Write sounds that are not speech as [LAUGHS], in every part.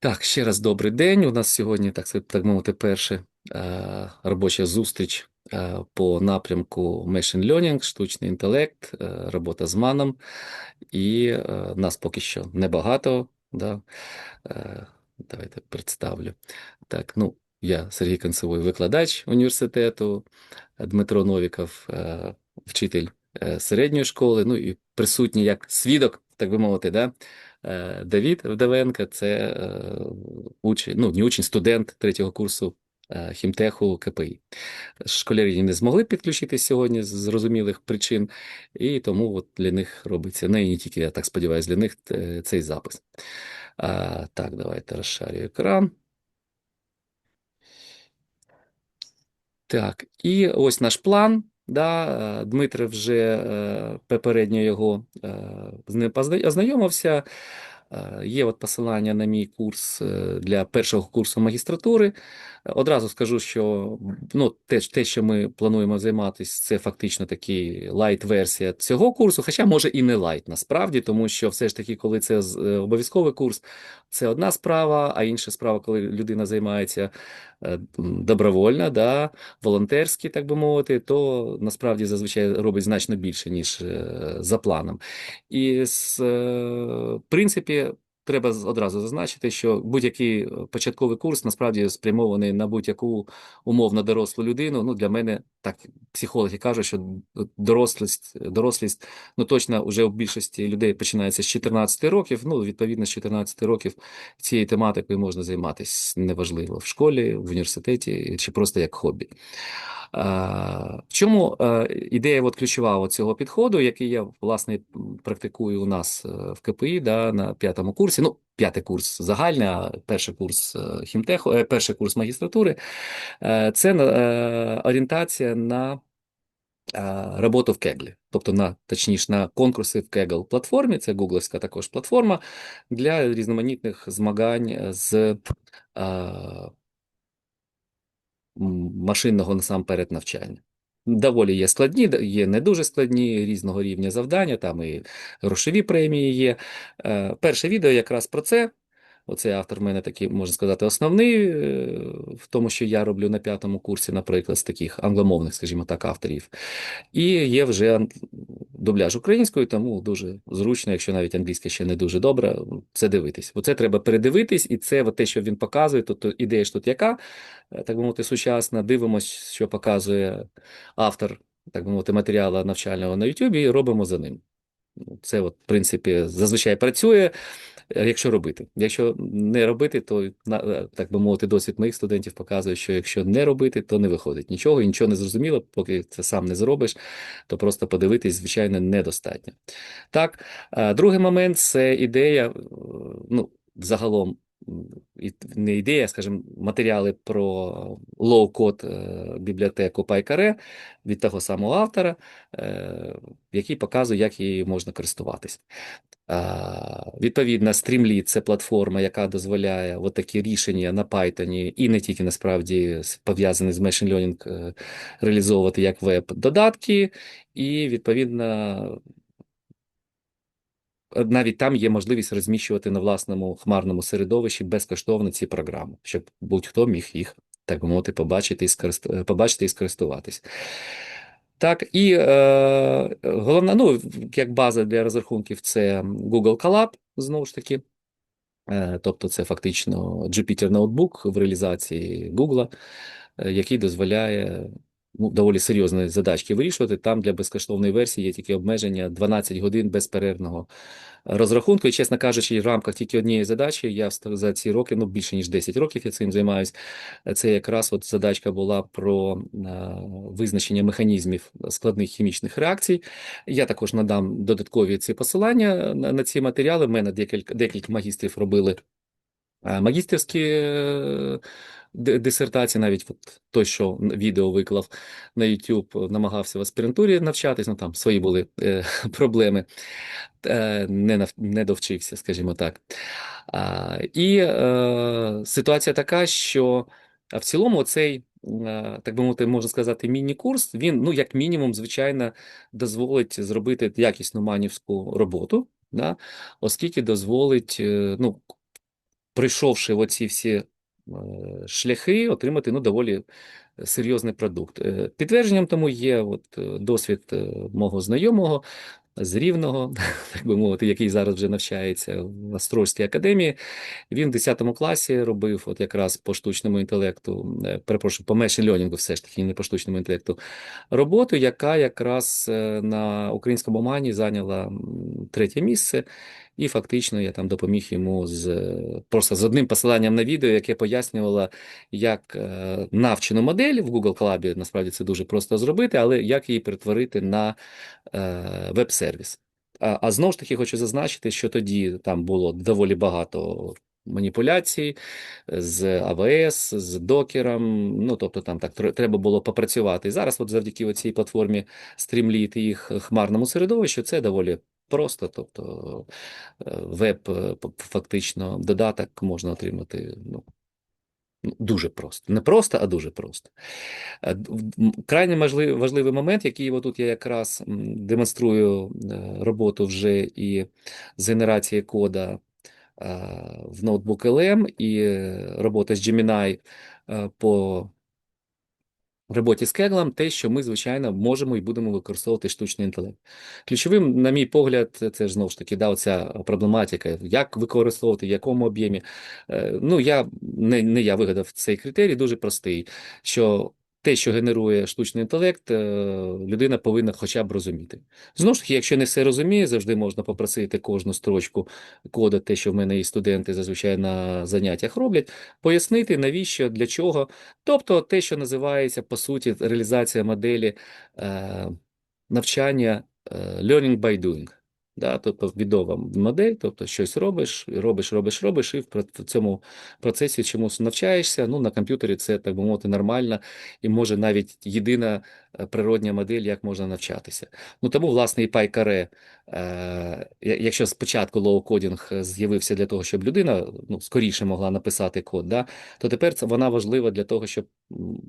Так, ще раз добрий день. У нас сьогодні, так так мовити, перша е, робоча зустріч е, по напрямку Machine Learning, штучний інтелект, е, робота з маном. І е, нас поки що небагато. Да? Е, давайте представлю. Так, ну, я Сергій Концевой, викладач університету, Дмитро Новіков, е, вчитель е, середньої школи, ну і присутній як свідок, так би мовити, да? Е, Давід Вдовенко це е, учень, ну не учень, студент третього курсу е, хімтеху КПІ. Школярі не змогли підключитись сьогодні з зрозумілих причин, і тому от для них робиться не, і не тільки, я так сподіваюся, для них цей запис. А, Так, давайте розшарю екран. Так, і ось наш план. Да, е, Дмитро вже е, попередньо його е, з ним ознайомився. Є от посилання на мій курс для першого курсу магістратури. Одразу скажу, що ну, те, те, що ми плануємо займатися, це фактично такі лайт-версія цього курсу, хоча може і не лайт насправді, тому що все ж таки, коли це обов'язковий курс, це одна справа, а інша справа, коли людина займається е, м, добровольно, да, волонтерські, так би мовити, то насправді зазвичай робить значно більше, ніж е, за планом. І е, в принципі, треба одразу зазначити, що будь-який е, початковий курс насправді спрямований на будь-яку умовно дорослу людину. Ну, для мене так психологи кажуть, що дорослість, дорослість ну точно вже у більшості людей починається з 14 років. Ну, відповідно, з 14 років цією тематикою можна займатися неважливо в школі, в університеті чи просто як хобі. А, В чому е, ідея от ключова цього підходу, який я власне практикую у нас е, в КПІ да, на п'ятому курсі. Ну, п'ятий курс загальний, а перший курс е, хімтеху, е, перший курс магістратури. Е, Це е, орієнтація на е, роботу в Кеглі, тобто на точніше на конкурси в Kaggle платформі. Це гугловська також платформа для різноманітних змагань з е, машинного насамперед навчання. Доволі є складні, є не дуже складні різного рівня завдання, там і грошові премії є. Е, Перше відео якраз про це. Оцей автор в мене такий, можна сказати, основний е, в тому, що я роблю на п'ятому курсі, наприклад, з таких англомовних, скажімо так, авторів. І є вже дубляж українською, тому дуже зручно, якщо навіть англійська ще не дуже добра, це дивитись. Оце треба передивитись, і це от те, що він показує, тобто ідея ж тут яка, е, так би мовити, сучасна. Дивимось, що показує автор, так би мовити, матеріалу навчального на YouTube, і робимо за ним. Це, от, в принципі, зазвичай працює, якщо робити. Якщо не робити, то е, так би мовити, досвід моїх студентів показує, що якщо не робити, то не виходить нічого, і нічого не зрозуміло, поки це сам не зробиш, то просто подивитись, звичайно, недостатньо. Так, е, другий момент це ідея, е, ну, загалом. Не ідея, скажімо, матеріали про лоу-код е, бібліотеку PyCare від того самого автора, е, який показує, як її можна користуватись. Відповідно, Streamlit – це платформа, яка дозволяє такі рішення на Python і не тільки насправді пов'язані з Machine Learning е, реалізовувати як веб-додатки, і відповідно навіть там є можливість розміщувати на власному хмарному середовищі безкоштовно ці програми, щоб будь-хто міг їх, так мовити, побачити і скорист... е, побачити і скористуватись. Так, і е, головна, ну, як база для розрахунків, це Google Colab, знову ж таки. Е, Тобто це фактично Jupyter ноутбук в реалізації Google, е, який дозволяє ну, доволі серйозні задачки вирішувати. Там для безкоштовної версії є тільки обмеження 12 годин безперервного розрахунку. І, чесно кажучи, в рамках тільки однієї задачі я за ці роки, ну більше ніж 10 років я цим займаюсь. Це якраз от задачка була про е, визначення механізмів складних хімічних реакцій. Я також надам додаткові ці посилання на, ці матеріали. В мене декілька, декілька магістрів робили магістерські е, дисертації, навіть от той, що відео виклав на YouTube, намагався в аспірантурі навчатись, ну там свої були е, [LAUGHS] проблеми, е, не, нав- не довчився, скажімо так. А, і е, ситуація така, що в цілому цей, е, так би мовити, можна сказати, міні-курс, він, ну, як мінімум, звичайно, дозволить зробити якісну манівську роботу, да, оскільки дозволить, е, ну, пройшовши оці всі е, шляхи, отримати ну, доволі серйозний продукт. Е, Підтвердженням тому є от, е, досвід е, мого знайомого з Рівного, [LAUGHS] так би мовити, який зараз вже навчається в Острозькій академії. Він в 10 класі робив от якраз по штучному інтелекту, е, перепрошую, по мешін льонінгу, все ж таки, не по штучному інтелекту, роботу, яка якраз е, на українському мані зайняла третє місце. І фактично я там допоміг йому з е, просто з одним посиланням на відео, яке пояснювало, як е, навчену модель в Google Club, насправді це дуже просто зробити, але як її перетворити на е, веб-сервіс. А, а знову ж таки хочу зазначити, що тоді там було доволі багато маніпуляцій з АВС, з докером. Ну тобто там так треба було попрацювати. І зараз, от завдяки цій платформі Streamlit і їх хмарному середовищу, це доволі просто. Тобто е, веб е, фактично додаток можна отримати ну, ну, дуже просто. Не просто, а дуже просто. Е, Крайне важливий, момент, який отут я якраз демонструю роботу вже і з генерації кода в ноутбук LM і робота з Gemini е, по роботі з кеглом те, що ми, звичайно, можемо і будемо використовувати штучний інтелект. Ключовим, на мій погляд, це ж знову ж таки да, оця проблематика, як використовувати, в якому об'ємі. Е, Ну, я не, не я вигадав цей критерій, дуже простий, що те, що генерує штучний інтелект, е, людина повинна хоча б розуміти. Знову ж таки, якщо не все розуміє, завжди можна попросити кожну строчку кода, те, що в мене і студенти зазвичай на заняттях роблять, пояснити, навіщо, для чого. Тобто те, що називається, по суті, реалізація моделі е, навчання е, learning by doing. Да, тобто відома модель, тобто щось робиш, робиш, робиш, робиш, і в цьому процесі чомусь навчаєшся. Ну, на комп'ютері це, так би мовити, нормально, і може навіть єдина е, природня модель, як можна навчатися. Ну тому, власне, і PyCare, е, якщо спочатку лоу-кодінг з'явився для того, щоб людина ну, скоріше могла написати код, да, то тепер це вона важлива для того, щоб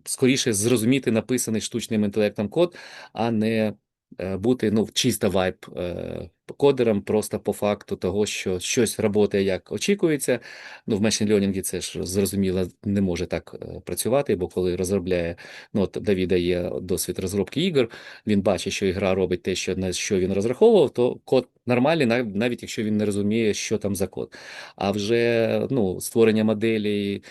скоріше зрозуміти написаний штучним інтелектом код, а не е, бути ну, чисто вайб е, кодером просто по факту того, що щось працює як очікується. Ну, в machine learning це ж зрозуміло не може так е, працювати, бо коли розробляє, ну от Давіда є досвід розробки ігор, він бачить, що ігра робить те, що на що він розраховував, то код нормальний, нав- навіть якщо він не розуміє, що там за код. А вже ну, створення моделі,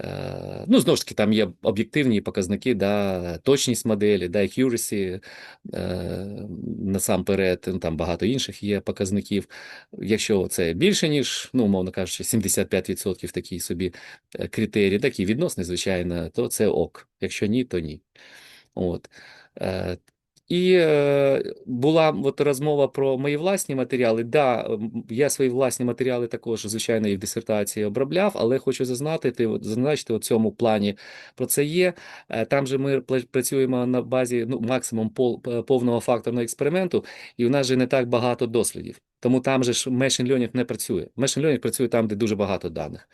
е, ну знову ж таки, там є об'єктивні показники, да, точність моделі, да, accuracy, е, насамперед, ну, там багато інших є показників. Якщо це більше, ніж, ну, умовно кажучи, 75% такий собі е, критерій, такий відносний, звичайно, то це ок. Якщо ні, то ні. От. І е, була от розмова про мої власні матеріали. Да, я свої власні матеріали також, звичайно, в дисертації обробляв, але хочу зазначити, от, зазначити у цьому плані про це є. Е, Там же ми працюємо на базі ну, максимум пол, е, повного факторного експерименту, і у нас же не так багато дослідів. Тому там же ж machine learning не працює. Machine learning працює там, де дуже багато даних.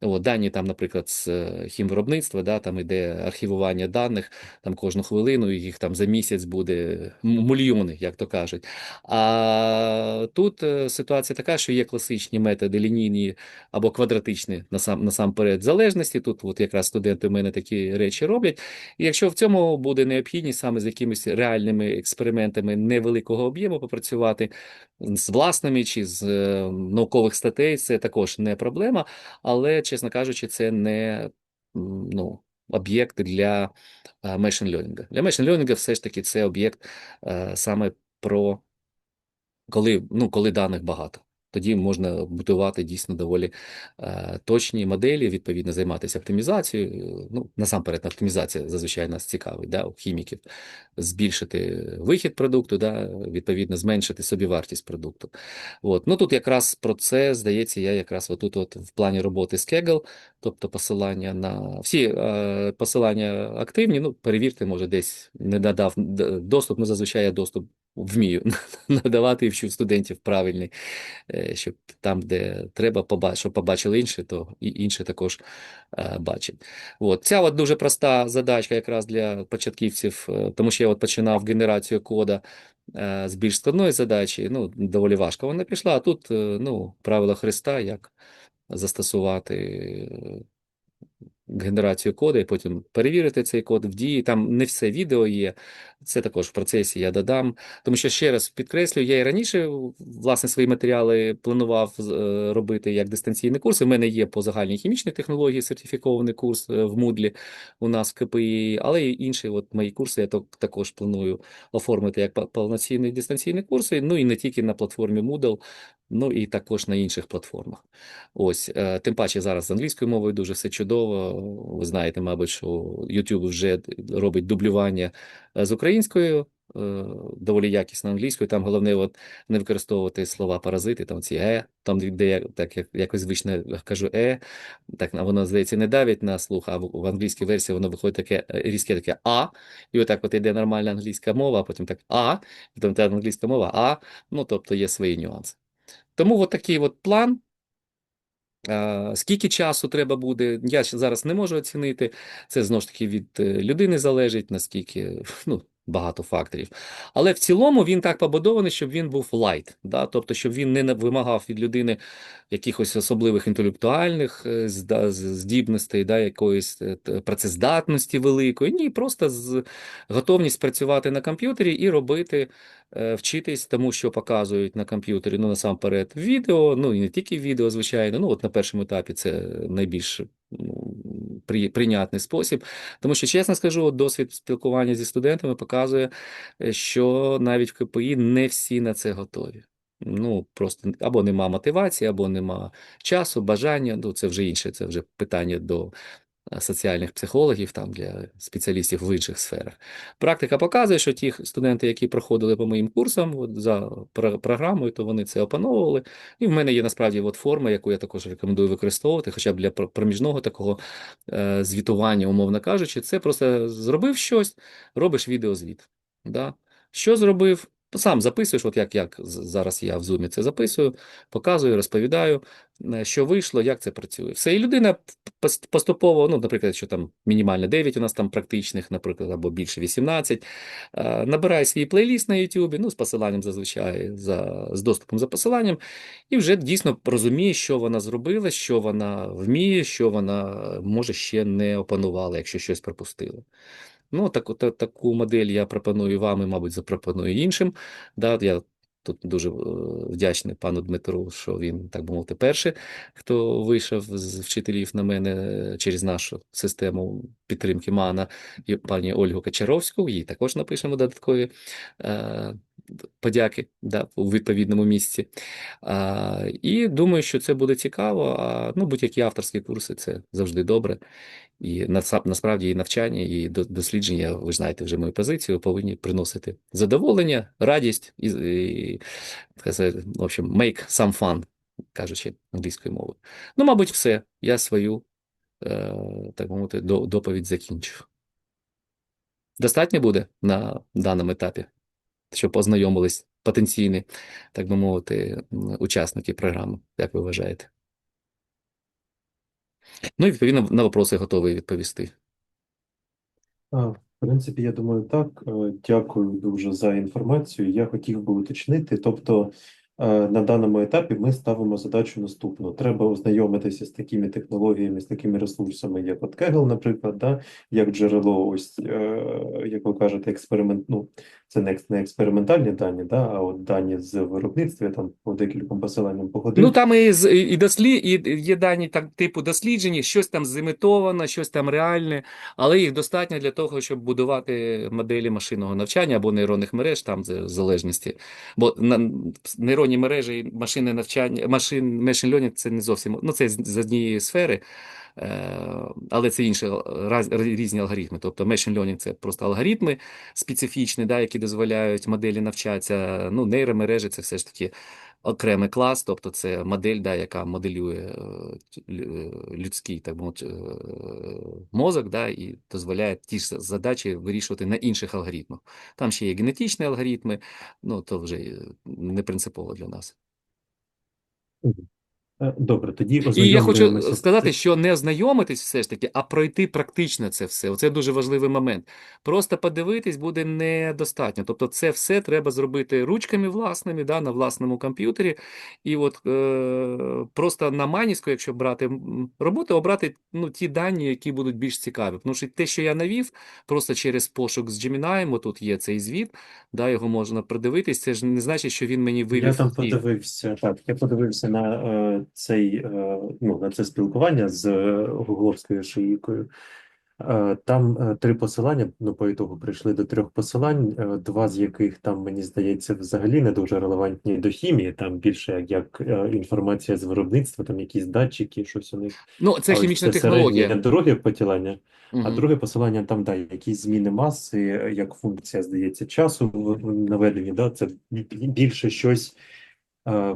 От, дані там, наприклад, з е, хімвиробництва, да, там іде архівування даних там кожну хвилину, їх там за місяць буде мільйони, як то кажуть. А тут е, ситуація така, що є класичні методи лінійні або квадратичні насам, насамперед залежності. Тут от якраз студенти в мене такі речі роблять. І якщо в цьому буде необхідність саме з якимись реальними експериментами невеликого об'єму попрацювати з власними чи з е, наукових статей, це також не проблема, але, чесно кажучи, це не ну, об'єкт для е, machine learning. Для machine learning все ж таки це об'єкт е, саме про коли, ну, коли даних багато. Тоді можна будувати дійсно доволі е, точні моделі, відповідно, займатися оптимізацією. Ну, насамперед, оптимізація зазвичай нас цікавить, да, у хіміків, збільшити вихід продукту, да, відповідно, зменшити собівартість продукту. От. Ну, тут якраз про це, здається, я якраз отут от в плані роботи з Kaggle, тобто посилання на всі е, посилання активні, ну, перевірте, може, десь не надав доступ, ну, зазвичай я доступ вмію [LAUGHS] надавати і вчу студентів правильний, е, щоб там, де треба, щоб побачили інші, то і інші також е, бачать. От. Ця от дуже проста задачка якраз для початківців, е, тому що я от починав генерацію кода з більш складної задачі, ну, доволі важко вона пішла, а тут, ну, правила Христа, як застосувати генерацію коду і потім перевірити цей код в дії. Там не все відео є. Це також в процесі я додам. Тому що ще раз підкреслю, я і раніше власне свої матеріали планував е, робити як дистанційні курси. У мене є по загальній хімічній технології сертифікований курс е, в Moodle у нас в КПІ, але і інші от мої курси я так- також планую оформити як повноцінні дистанційні курси. Ну і не тільки на платформі Moodle, ну і також на інших платформах. Ось, е, тим паче зараз з англійською мовою дуже все чудово. Ви знаєте, мабуть, що YouTube вже робить дублювання е, з українською, е, доволі якісно англійською. Там головне от, не використовувати слова паразити, там ці е, там, де я так як якось звично кажу е, так воно здається не давить на слух, а в, в англійській версії воно виходить таке різке таке а, і отак от іде нормальна англійська мова, а потім так а, і потім та англійська мова а. Ну тобто є свої нюанси. Тому от такий от план. Скільки часу треба буде, я зараз не можу оцінити. Це знову ж таки від е, людини залежить, наскільки ну, багато факторів. Але в цілому він так побудований, щоб він був лайт, да? тобто, щоб він не вимагав від людини якихось особливих інтелектуальних е, здібностей, да? якоїсь е, працездатності великої. Ні, просто з готовність працювати на комп'ютері і робити е, вчитись тому, що показують на комп'ютері, ну насамперед, відео, ну і не тільки відео, звичайно. Ну, от на першому етапі це найбільш прийнятний спосіб. Тому що, чесно скажу, досвід спілкування зі студентами показує, е, що навіть в КПІ не всі на це готові. Ну, просто або нема мотивації, або нема часу, бажання. Ну, це вже інше, це вже питання до соціальних психологів, там для спеціалістів в інших сферах. Практика показує, що ті студенти, які проходили по моїм курсам от, за програмою, то вони це опановували. І в мене є насправді от форма, яку я також рекомендую використовувати, хоча б для проміжного такого е, звітування, умовно кажучи, це просто зробив щось, робиш відеозвіт. Да? Що зробив? Сам записуєш, от як, як зараз я в Zoom це записую, показую, розповідаю, е, що вийшло, як це працює. Все, і людина поступово, ну, наприклад, що там мінімально 9 у нас там практичних, наприклад, або більше 18, е, набирає свій плейліст на YouTube, ну, з посиланням зазвичай, за, з доступом за посиланням, і вже дійсно розуміє, що вона зробила, що вона вміє, що вона може ще не опанувала, якщо щось пропустила. Ну, так, так, таку модель я пропоную вам і, мабуть, запропоную іншим. Да, я тут дуже е, вдячний пану Дмитру, що він, так би мовити, перший, хто вийшов з вчителів на мене через нашу систему підтримки МАНа, і пані Ольгу Качаровську, їй також напишемо додаткові е, подяки да, у відповідному місці. А, і думаю, що це буде цікаво. А, ну, будь-які авторські курси це завжди добре. І насправді і навчання, і дослідження, ви знаєте вже мою позицію, повинні приносити задоволення, радість і, і в общем, make some fun, кажучи англійською мовою. Ну, мабуть, все. Я свою, е, так мовити, доповідь закінчив. Достатньо буде на даному етапі, щоб познайомились потенційні, так би мовити, учасники програми, як ви вважаєте? Ну і відповідно на вопроси готовий відповісти. В принципі, я думаю, так. Е, Дякую дуже за інформацію. Я хотів би уточнити. Тобто, е, на даному етапі ми ставимо задачу наступну: треба ознайомитися з такими технологіями, з такими ресурсами, як от Kaggle, наприклад, да, як джерело, ось е, як ви кажете, експеримент. Ну, це не, не експериментальні дані, да, а от дані з виробництва. Там по декільком посиланням походив. Ну там і, і дослі, і є дані так, типу досліджені, щось там зімітовано, щось там реальне, але їх достатньо для того, щоб будувати моделі машинного навчання або нейронних мереж, там в залежності. Бо на, нейронні мережі і машинне навчання, машин, machine learning – це не зовсім, ну це з, з однієї сфери, е, але це інші різні алгоритми. Тобто machine learning – це просто алгоритми специфічні, да, які дозволяють моделі навчатися. Ну, нейромережі – це все ж таки окремий клас, тобто це модель, да, яка моделює е, е, людський так мовити, е, мозок, да, і дозволяє ті ж задачі вирішувати на інших алгоритмах. Там ще є генетичні алгоритми, ну то вже не принципово для нас. Е, Добре, тоді І я хочу сказати, що не ознайомитись все ж таки, а пройти практично це все. Оце дуже важливий момент. Просто подивитись буде недостатньо. Тобто, це все треба зробити ручками власними, да, на власному комп'ютері. І от е, просто на Маніску, якщо брати роботу, обрати ну, ті дані, які будуть більш цікаві. Тому що те, що я навів, просто через пошук з Gemini, тут є цей звіт, да, його можна придивитись. Це ж не значить, що він мені вивів. Я там подивився, так, я подивився на е, цей е, ну, на це спілкування з е, гугловською шиїкою. Е, там три посилання, ну, по ітогу прийшли до трьох посилань, два з яких там, мені здається, взагалі не дуже релевантні до хімії, там більше як, як інформація з виробництва, там якісь датчики, щось у них. Ну, це А хімічна це технологія. середнє друге посилання, а друге посилання там, да, якісь зміни маси, як функція, здається, часу наведенні, да, це більше щось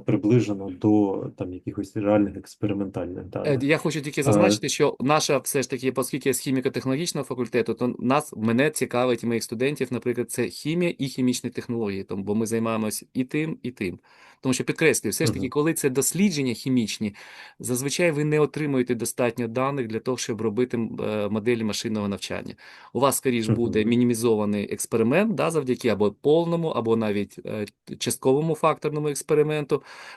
приближено до там якихось реальних експериментальних Е, даних. Я хочу тільки Е, зазначити, що наша все ж таки, оскільки я з хіміко-технологічного факультету, то нас мене цікавить моїх студентів, наприклад, це хімія і хімічні технології, тому бо ми займаємось і тим, і тим. Тому що підкреслюю, все ж таки, коли це дослідження хімічні, зазвичай ви не отримуєте достатньо даних для того, щоб робити е, моделі машинного навчання. У вас, скоріш, буде мінімізований експеримент, да, завдяки або повному, або навіть е, частковому факторному експерименту.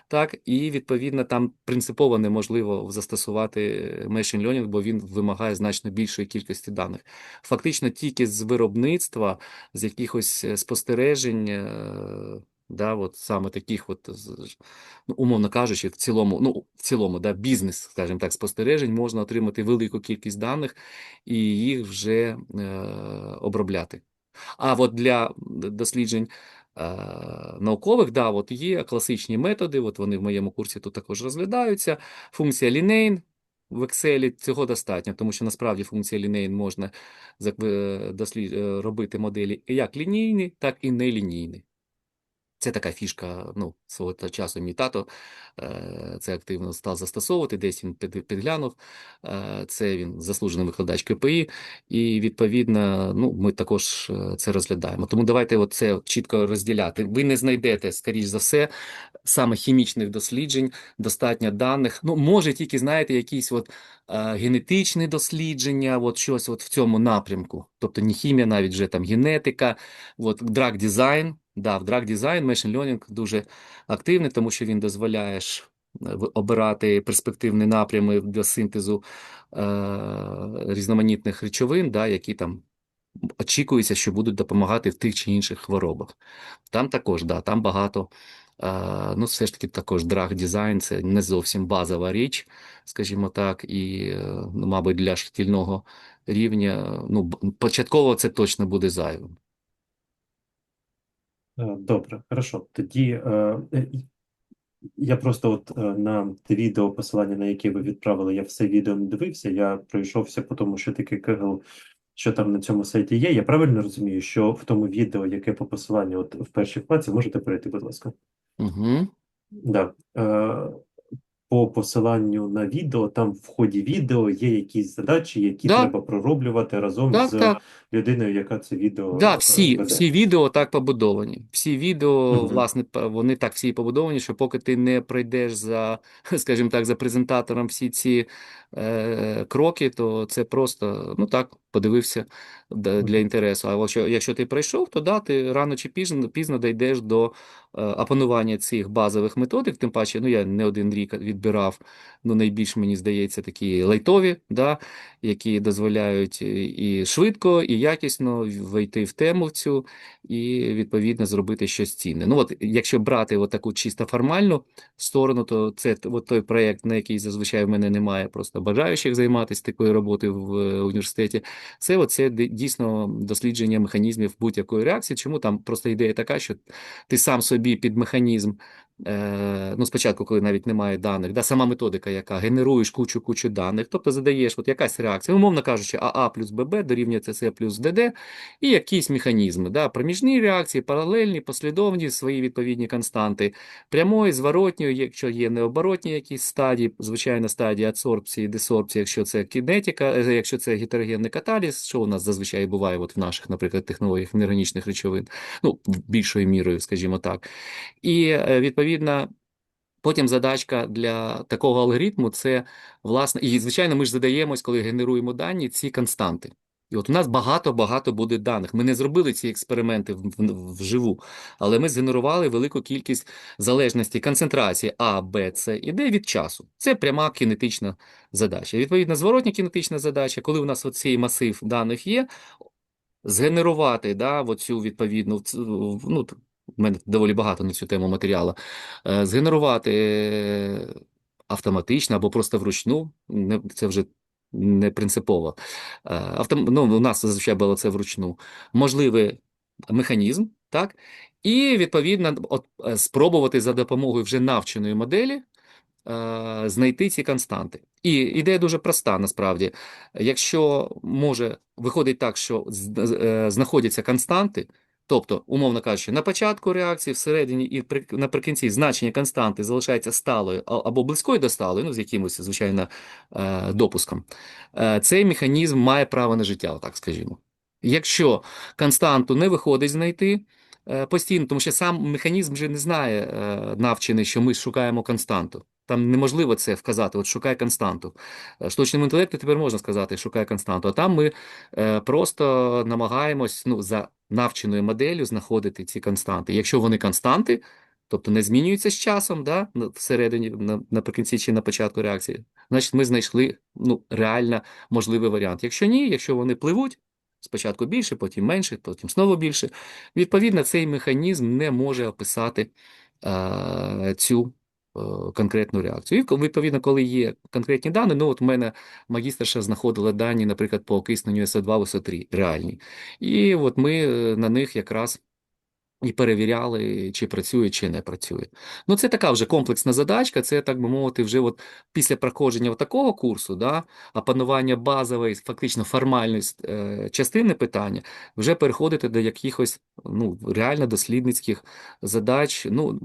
Так, і відповідно там принципово неможливо застосувати machine learning, бо він вимагає значно більшої кількості даних. Фактично, тільки з виробництва, з якихось е, спостережень, е, да, от саме таких, от, ну, умовно кажучи, в цілому, ну, в цілому, да, бізнес, скажімо так, спостережень можна отримати велику кількість даних і їх вже е, обробляти. А от для досліджень е, наукових, да, от є класичні методи, от вони в моєму курсі тут також розглядаються. Функція лінейн в Excel цього достатньо, тому що насправді функція лінейн можна е, е, робити моделі як лінійні, так і нелінійні. Це така фішка, ну, свого часу мій тато е, це активно став застосовувати, десь він підглянув. Е, це він заслужений викладач КПІ, і відповідно, ну, ми також е, це розглядаємо. Тому давайте це чітко розділяти. Ви не знайдете, скоріш за все, саме хімічних досліджень, достатньо даних. Ну, може, тільки знаєте, якісь от генетичні дослідження, от щось от в цьому напрямку. Тобто не хімія, навіть вже там генетика, от drug design. Да, в drug design machine learning дуже активний, тому що він дозволяє е, обирати перспективні напрями для синтезу е, різноманітних речовин, да, які там очікується, що будуть допомагати в тих чи інших хворобах. Там також, да, там багато. е, Ну, все ж таки, також драг дизайн це не зовсім базова річ, скажімо так, і, е, мабуть, для шкільного рівня, ну, початково це точно буде зайвим. Е, Добре, хорошо. Тоді е, е, я просто от е, на те відео, посилання на яке ви відправили, я все відео не дивився, я пройшовся по тому, що таке Kaggle, що там на цьому сайті є. Я правильно розумію, що в тому відео, яке по посиланню от в першій вкладці, можете перейти, будь ласка. Угу. Да. По посиланню на відео, там в ході відео є якісь задачі, які Да. треба пророблювати разом Так, з так. людиною, яка це відео Да, е, всі, веде. всі відео так побудовані. Всі відео, Мгм. власне, вони так всі побудовані, що поки ти не пройдеш за, [LAUGHS] скажімо так, за презентатором всі ці е, кроки, то це просто, ну так, подивився для інтересу. А якщо, якщо ти пройшов, то да, ти рано чи пізно, пізно дійдеш до е, опанування цих базових методик. Тим паче, ну я не один рік відбирав, ну найбільш мені здається, такі лайтові, да, які дозволяють і і швидко, і якісно війти в тему в цю, і відповідно зробити щось цінне. Ну от якщо брати от таку чисто формальну сторону, то це от той проєкт, на який зазвичай в мене немає просто бажаючих займатися такою роботою в е, університеті. Це оце дійсно дослідження механізмів будь-якої реакції. Чому там просто ідея така, що ти сам собі під механізм. Е, ну, спочатку, коли навіть немає даних, да, сама методика, яка генеруєш кучу кучу даних, тобто задаєш от якась реакція, умовно кажучи, АА плюс ББ дорівнює ЦЦ плюс ДД, і якісь механізми, да, проміжні реакції, паралельні, послідовні, свої відповідні константи, прямої, зворотньої, якщо є необоротні якісь стадії, звичайно, стадії адсорбції, десорбції, якщо це кінетика, е, якщо це гетерогенний каталіз, що у нас зазвичай буває от в наших, наприклад, технологіях неорганічних речовин, ну, більшою мірою, скажімо так. І е, відповідно Потім задачка для такого алгоритму це, власне, і звичайно, ми ж задаємось, коли генеруємо дані, ці константи. І от у нас багато-багато буде даних. Ми не зробили ці експерименти вживу, але ми згенерували велику кількість залежності концентрації А, Б, С і Д від часу. Це пряма кінетична задача. Відповідно, зворотня кінетична задача, коли у нас оцей масив даних є, згенерувати да, оцю відповідну, ну, в мене доволі багато на цю тему матеріалу, е, згенерувати е, автоматично або просто вручну, це вже не принципово. Е, Автом, ну, у нас зазвичай було це вручну. Можливий механізм, так? І, відповідно, от, спробувати за допомогою вже навченої моделі знайти ці константи. І ідея дуже проста насправді. Якщо може виходить так, що знаходяться константи, тобто, умовно кажучи, на початку реакції, всередині і при- наприкінці значення константи залишається сталою або близькою до сталої, ну з якимось, звичайно, е, допуском, е, цей механізм має право на життя, так скажімо. Якщо константу не виходить знайти, е, постійно, тому що сам механізм вже не знає навчений, що ми шукаємо константу. Там неможливо це вказати, от шукай константу. Штучному інтелекту тепер можна сказати, шукай константу. А там ми просто намагаємось ну, за навченою моделлю знаходити ці константи. Якщо вони константи, тобто не змінюються з часом, да, всередині, наприкінці чи на початку реакції, значить ми знайшли ну, реально можливий варіант. Якщо ні, якщо вони пливуть, спочатку більше, потім менше, потім знову більше, відповідно, цей механізм не може описати е, цю конкретну реакцію. І відповідно, коли є конкретні дані, ну от у мене магістерша знаходила дані, наприклад, по окисненню СО2 в СО3 реальні. І от ми е, на них якраз і перевіряли, чи працює, чи не працює. Ну, це така вже комплексна задачка. Це, так би мовити, вже от після проходження такого курсу, да, опанування базової, фактично формальної е, частини питання, вже переходити до якихось ну, реально дослідницьких задач. Ну,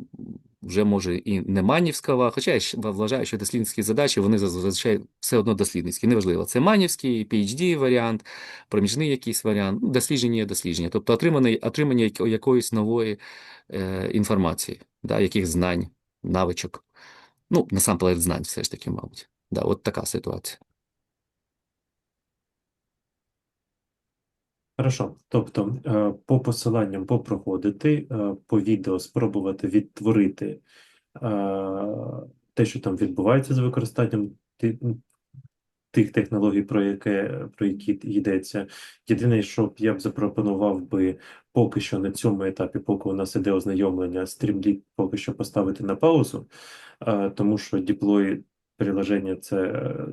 вже може і не манівського, хоча я вважаю, що дослідницькі задачі вони зазвичай все одно дослідницькі. Неважливо, це манівський, PhD варіант, проміжний якийсь варіант, ну, дослідження є дослідження, тобто отримання, отримання якоїсь нової е, інформації, да, яких знань, навичок. Ну, насамперед знань, все ж таки, мабуть. Да, от така ситуація. Хорошо. Тобто, е, по посиланням попроходити, е, по відео спробувати відтворити е, те, що там відбувається з використанням тих технологій, про яке, про які йдеться. Єдине, що я б запропонував би поки що на цьому етапі, поки у нас іде ознайомлення, стрімліт поки що поставити на паузу, тому що діплой приложення це е,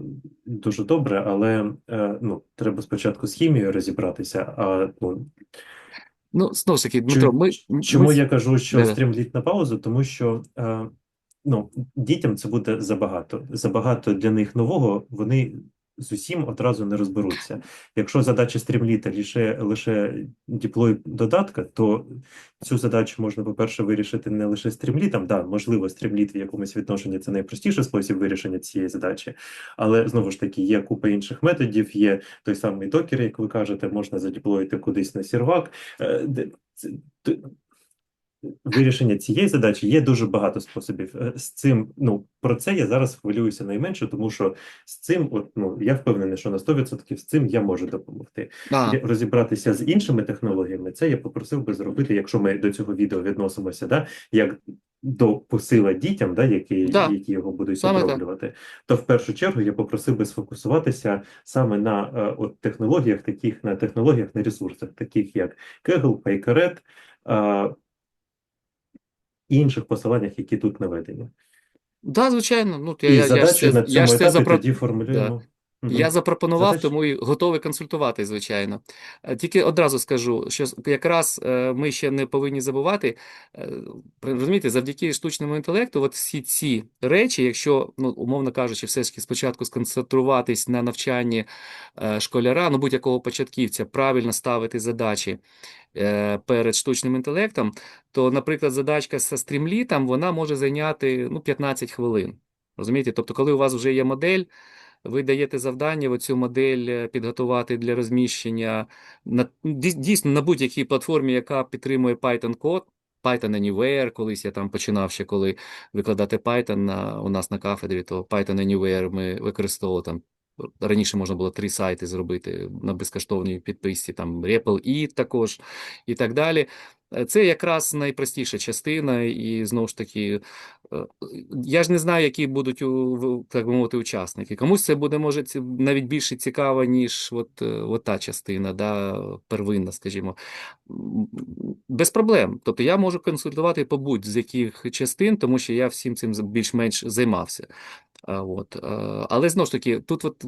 дуже добре, але е, ну, треба спочатку з хімією розібратися. А ну, Ну, знову ж таки, Дмитро, ми, Чому ми... я кажу, що стрімліт на паузу? Тому що е, ну, дітям це буде забагато. Забагато для них нового, вони з усім одразу не розберуться. Якщо задача стрімліта лише, лише діплой додатка, то цю задачу можна, по-перше, вирішити не лише стрімлітом. Да, можливо, стрімліт в якомусь відношенні це найпростіший спосіб вирішення цієї задачі, але знову ж таки є купа інших методів, є той самий докер, як ви кажете, можна задіплоїти кудись на сервак. Вирішення цієї задачі є дуже багато способів. Е, З цим, ну, про це я зараз хвилююся найменше, тому що з цим, от, ну, я впевнений, що на 100% з цим я можу допомогти. А, Розібратися з іншими технологіями, це я попросив би зробити, якщо ми до цього відео відносимося, да, як до посила дітям, да, які, Да. які його будуть оброблювати, то в першу чергу я попросив би сфокусуватися саме на е, от, технологіях, таких на технологіях, на ресурсах, таких як Kaggle, PyCaret, е, інших посиланнях, які тут наведені. да, звичайно. Ну, я, І я, я ж задачу це, на я цьому ж це етапі запро... тоді формулюємо. Я запропонував, Задачі? тому і готовий консультувати, звичайно. Е, Тільки одразу скажу, що якраз е, ми ще не повинні забувати, е, розумієте, завдяки штучному інтелекту, от всі ці речі, якщо, ну, умовно кажучи, все ж таки спочатку сконцентруватись на навчанні школяра, ну будь-якого початківця, правильно ставити задачі перед штучним інтелектом, то, наприклад, задачка зі стрімлітом, вона може зайняти ну, 15 хвилин. Розумієте? Тобто, коли у вас вже є модель, ви даєте завдання оцю модель е, підготувати для розміщення на дійсно на будь-якій платформі, яка підтримує Python код. Python Anywhere, колись я там починав ще коли викладати Python на, у нас на кафедрі, то Python Anywhere ми використовували там. Раніше можна було три сайти зробити на безкоштовній підписці, там REPL і також, і так далі. Е, Це якраз найпростіша частина, і знову ж таки, е, я ж не знаю, які будуть так мовити, учасники. Комусь це буде, може, навіть більше цікаво, ніж от, е, от та частина, да, первинна, скажімо. Без проблем. Тобто я можу консультувати по будь-з яких частин, тому що я всім цим більш-менш займався. От. е, Але знову ж таки, тут от,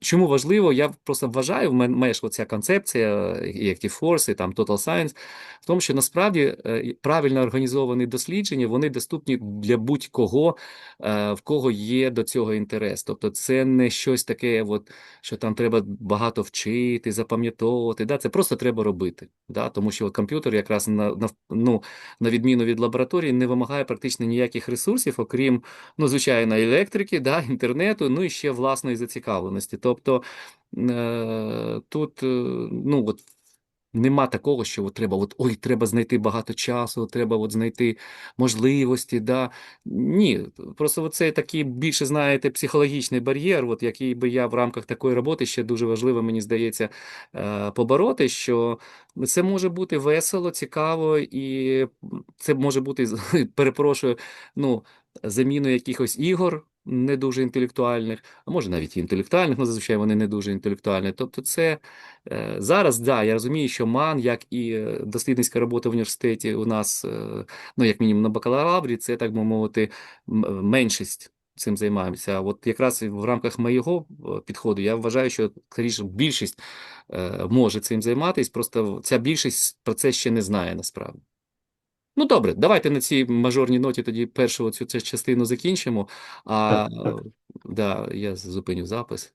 чому важливо, я просто вважаю, в мен- мене ж оця концепція, і Active Force, і там Total Science, в тому, що насправді е, правильно організовані дослідження, вони доступні для будь-кого, е, в кого є до цього інтерес. Тобто це не щось таке, от, що там треба багато вчити, запам'ятовувати. Да? Це просто треба робити. Да? Тому що от комп'ютер якраз на, на, ну, на відміну від лабораторії не вимагає практично ніяких ресурсів, окрім ну, звичайно, електрики, да, інтернету, ну і ще власної зацікавленості. Тобто е, тут, е, ну, от, нема такого, що от треба, от, ой, треба знайти багато часу, треба от знайти можливості. Да. Ні, просто це такий більше, знаєте, психологічний бар'єр, от, який би я в рамках такої роботи ще дуже важливо, мені здається, е, побороти, що це може бути весело, цікаво, і це може бути, [LAUGHS] перепрошую, ну, заміну якихось ігор не дуже інтелектуальних, а може навіть і інтелектуальних, але зазвичай вони не дуже інтелектуальні. Тобто, це е, зараз, да, я розумію, що МАН, як і е, дослідницька робота в університеті у нас, е, ну як мінімум на бакалаврі, це так би мовити, меншість. Цим займаємося. А от якраз в рамках моєго підходу я вважаю, що скоріше більшість може цим займатися, просто ця більшість про це ще не знає насправді. Ну, добре, давайте на цій мажорній ноті тоді першу цю, частину закінчимо. А Так, так. да, я зупиню запис.